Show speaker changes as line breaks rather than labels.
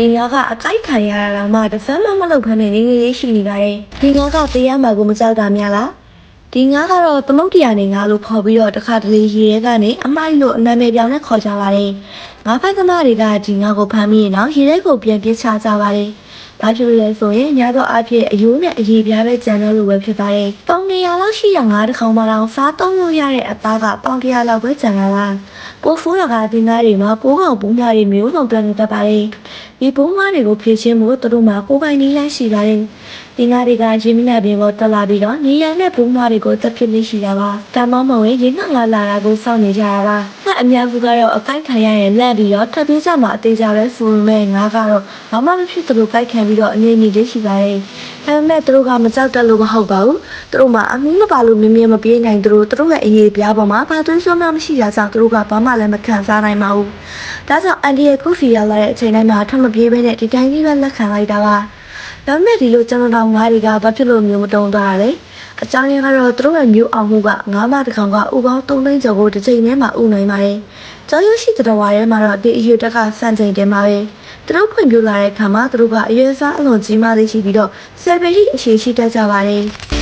ဒီငါကအကြိုက်ခံရတာမှတစ်စမ်းမှမလုပ်ခနဲ့နေနေလေးရှိနေပါတယ်ဒီငါကတရားမှာကိုမကြောက်တာများလားဒီငါကတော့သမုတ်တရားနေငါလို့ခေါ်ပြီးတော့တစ်ခါတလေရေရဲကနေအမိုက်လို့အနာမည်ပြောင်းနဲ့ခေါ်ကြပါတယ်ငါဖက်သမားတွေကဒီငါကိုဖမ်းပြီးရင်တော့ရေထဲကိုပြန်ပြစ်ချကြပါတယ်ဘာဖြစ်လို့လဲဆိုရင်ညတော့အဖြစ်အယိုးနဲ့အရေးပြားပဲကြံတော့လို့ပဲဖြစ်ပါတယ်။ပေါင်နေရလောက်ရှိရငါးတစ်ခေါင်မှတော့စားသုံးလို့ရတဲ့အသားကပေါင်တရာလောက်ပဲကြံလာတာ။ ပိုဖိုးရကဒီငါးတွေမှာပိုးကောင်ပုံများတွေမျိုးစုံတွဲနေတတ်ပါတယ်။ဒီပုံးမားတွေကိုဖြည့်ချင်းမှုတို့မှာကိုယ်ပိုင်နည်းလမ်းရှိပါတယ်။ဒီငါးတွေကရင်းမြစ်ပြင်ပေါ်တက်လာပြီးတော့နေရတဲ့ပုံးမားတွေကိုတက်ဖြစ်လေးရှိတာပါ။ဒါမှမဟုတ်ရင်ရင်းနှောက်လာလာတာကိုစောင့်နေကြတာပါ။ငါအများစုကတော့အကိုက်ခံရရင်လက်ပြီးတော့ထပ်ပြီးကြမှာအသေးကြလဲဆိုပေမဲ့ငါကတော့ဘာမှမဖြစ်သလိုကိုက်ခံပြီးတော့အနေနဲ့လေးရှိပါတယ်။ ဒါပေမဲ့သူတို့ကမကြောက်တတ်လို့မဟုတ်ပါဘူး။သူတို့မှအမင်းမပါလို့မင်းမင်းမပြေးနိုင်သူတို့သူတို့ရဲ့အရေးပြားပေါ်မှာဘာသွေးစွမ်းမှမရှိတာကြောင့်သူတို့ကဘာမှလည်းမခံစားနိုင်ပါဘူး။ဒါကြောင့်အန်ဒီရဲ့ခုဖီရောက်လာတဲ့အချိန်တိုင်းမှာထပ်မပြေးဘဲနဲ့ဒီတိုင်းကြီးပဲလက်ခံလိုက်တာပါ။ဒါပေမဲ့ဒီလိုကျွန်တော်တို့ငါးတွေကဘာဖြစ်လို့မျိုးမတုံးသွားတာလဲ။ အကြောင်းရင်းကတော့သူတို့ရဲ့မျိုးအောင်မှုကငါးမတစ်ကောင်ကဥပေါင်း၃သိန်းကျော်ကိုတစ်ချိန်ထဲမှာဥနိုင်ပါတယ်။ကျောင်းရရှိတဲ့တော်ဝါထဲမှာတော့ဒီအယူတက်ကစံချိန်တင်ပါပဲ။သူတို့ဖွင့်ပြလာတဲ့အခါမှာသူတို့ကအရွယ်စားအလွန်ကြီးမားလေးရှိပြီးတော့ဆယ်ပေရှိအရှိရှိတတ်ကြပါတယ်။